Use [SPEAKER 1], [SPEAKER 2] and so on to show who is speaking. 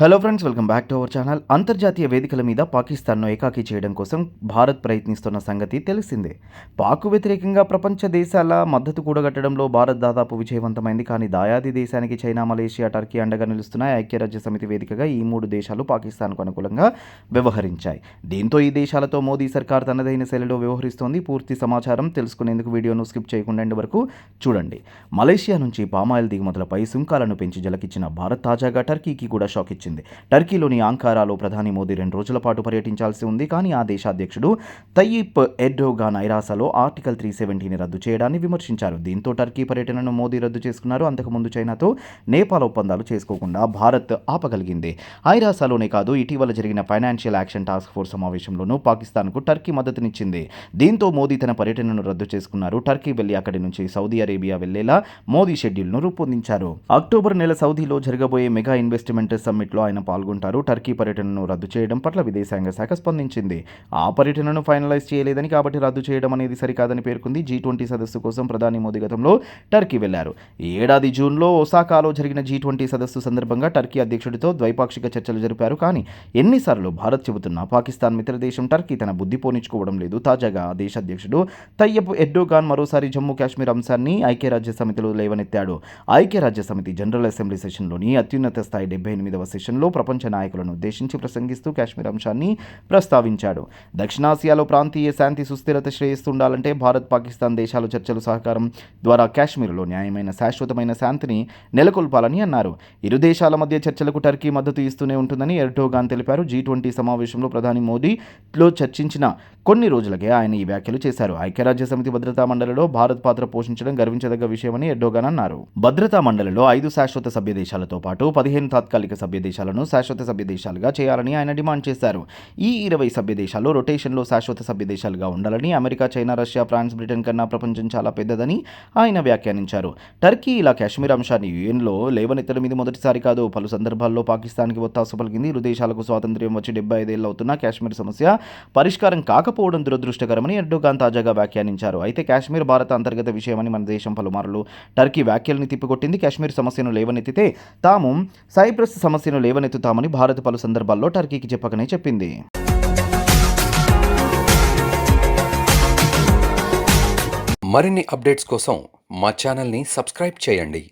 [SPEAKER 1] Hello friends welcome back to our channel అంతర్జాతీయ వేదికల మీద పాకిస్తాన్ను ఏకాకి చేయడం కోసం భారత్ ప్రయత్నిస్తున్న సంగతి తెలిసిందే. పాక్ వ్యతిరేకంగా ప్రపంచ దేశాల మద్దతు కూడగట్టడంలో భారత్ దాదాపు విజయవంతమైంది కానీ దాయాది దేశానికి చైనా మలేషియా టర్కీ అండగా నిలుస్తున్నాయి. ఐక్యరాజ్య సమితి వేదికగా ఈ మూడు దేశాలు పాకిస్తాన్కు అనుకూలంగా వ్యవహరించాయి. దీంతో ఈ దేశాలతో మోదీ సర్కార్ తనదైన శైలిలో వ్యవహరిస్తోంది. పూర్తి సమాచారం తెలుసుకునేందుకు వీడియోను స్కిప్ చేయకుండా వరకు చూడండి. మలేషియా నుంచి పామాయిల్ దిగుమతులపై సుంకాలను పెంచి జలకిచ్చిన భారత్ తాజాగా టర్కీకి కూడా షాక్ ఇచ్చింది. టర్కీలోని ఆంకారాలో ప్రధాని మోదీ రెండు రోజుల పాటు పర్యటించాల్సి ఉంది. కానీ ఆ దేశాధ్యక్షుడు తయ్యిప్ ఎర్డోగాన్ ఐరాసాలో ఆర్టికల్ త్రీ సెవెంటీని రద్దు చేయడాన్ని విమర్శించారు. దీంతో టర్కీ పర్యటనను మోదీ రద్దు చేసుకున్నారు. అంతకుముందు చైనాతో నేపాల్ ఒప్పందాలు చేసుకోకుండా భారత్ ఆపగలిగింది. ఐరాసాలోనే కాదు ఇటీవల జరిగిన ఫైనాన్షియల్ యాక్షన్ టాస్క్ ఫోర్స్ సమావేశంలోనూ పాకిస్తాన్కు టర్కీ మద్దతునిచ్చింది. దీంతో మోదీ తన పర్యటనను రద్దు చేసుకున్నారు. టర్కీ వెళ్ళి అక్కడి నుంచి సౌదీ అరేబియా వెళ్ళేలా మోదీ షెడ్యూల్ను రూపొందించారు. అక్టోబర్ నెల సౌదీలో జరగబోయే మెగా ఇన్వెస్ట్మెంట్ సమ్మిట్లో ఆయన పాల్గొంటారు. టర్కీ పర్యటనను రద్దు చేయడం పట్ల విదేశాంగ శాఖ స్పందించింది. ఆ పర్యటనను ఫైనలైజ్ చేయలేదని కాబట్టి రద్దు చేయడం అనేది సరికాదని పేర్కొంది. జీ ట్వంటీ సదస్సు కోసం ప్రధాని మోదీ గతంలో టర్కీ వెళ్ళారు. ఏడాది జూన్లో ఒసాకాలో జరిగిన జీ ట్వంటీ సదస్సు సందర్భంగా టర్కీ అధ్యక్షుడితో ద్వైపాక్షిక చర్చలు జరిపారు. కానీ ఎన్నిసార్లు భారత్ చెబుతున్నా పాకిస్తాన్ మిత్రదేశం టర్కీ తన బుద్ధి పోనించుకోవడం లేదు. తాజాగా ఆ దేశ అధ్యక్షుడు తయ్యబ్ ఎర్డోగాన్ మరోసారి జమ్మూ కాశ్మీర్ అంశాన్ని ఐక్యరాజ్య సమితిలో లేవనెత్తాడు. ఐక్యరాజ్య సమితి జనరల్ అసెంబ్లీ సెషన్లోని అత్యున్నత స్థాయి డెబ్బై ఎనిమిదవ సెషన్లో ప్రపంచ నాయకులను ఉద్దేశించి ప్రసంగిస్తూ కాశ్మీర్ అంశాన్ని ప్రస్తావించాడు. దక్షిణాసియాలో ప్రాంతీయ శాంతి సుస్థిరత శ్రేయస్తుండాలంటే భారత్ పాకిస్తాన్ దేశాలు చర్చలు సహకారం ద్వారా కాశ్మీర్లో న్యాయమైన శాశ్వతమైన శాంతిని నెలకొల్పాలని అన్నారు. ఇరు దేశాల మధ్య చర్చలకు టర్కీ మద్దతు ఇస్తూనే ఉంటుందని ఎర్డోగాన్ తెలిపారు. జీ ట్వంటీ సమావేశంలో ప్రధాని మోదీలో చర్చించిన కొన్ని రోజులకే ఆయన ఈ వ్యాఖ్యలు చేశారు. ఐక్యరాజ్య సమితి భద్రతా మండలిలో భారత్ పాత్ర పోషించడం గర్వించదగ్గ విషయమని ఎర్డోగాన్ అన్నారు. భద్రతా మండలిలో ఐదు శాశ్వత సభ్య దేశాలతో పాటు పదిహేను తాత్కాలిక సభ్య దేశాలను శాశ్వత సభ్య దేశాలుగా చేయాలని ఆయన డిమాండ్ చేశారు. ఈ ఇరవై సభ్య దేశాలు రొటేషన్లో శాశ్వత సభ్య దేశాలుగా ఉండాలని America China Russia France Britain కన్నా ప్రపంచం చాలా పెద్దదని ఆయన వ్యాఖ్యానించారు. టర్కీ ఇలా కాశ్మీర్ అంశాన్ని యుఎన్లో లేవనెత్తడం ఇది మొదటిసారి కాదు. పలు సందర్భాల్లో పాకిస్తాన్కి ఒత్తాసు పలికింది. ఇరు దేశాలకు స్వాతంత్ర్యం వచ్చి డెబ్బై ఐదేళ్ళు అవుతున్నా కాశ్మీర్ సమస్య పరిష్కారం కాకపోవడం దురదృష్టకరమని ఎర్డోగాన్ తాజాగా వ్యాఖ్యానించారు. అయితే కాశ్మీర్ భారత అంతర్గత విషయమని మన దేశం పలుమార్లు టర్కీ వ్యాఖ్యల్ని తిప్పికొట్టింది. కాశ్మీర్ సమస్యను లేవనెత్తితే తాము సైప్రస్ సమస్యను లేవనెత్తుతామని భారత్ పలు సందర్భాల్లో టర్కీకి చెప్పకనే చెప్పింది.
[SPEAKER 2] మరిన్ని అప్డేట్స్ కోసం మా ఛానల్ని సబ్స్క్రైబ్ చేయండి.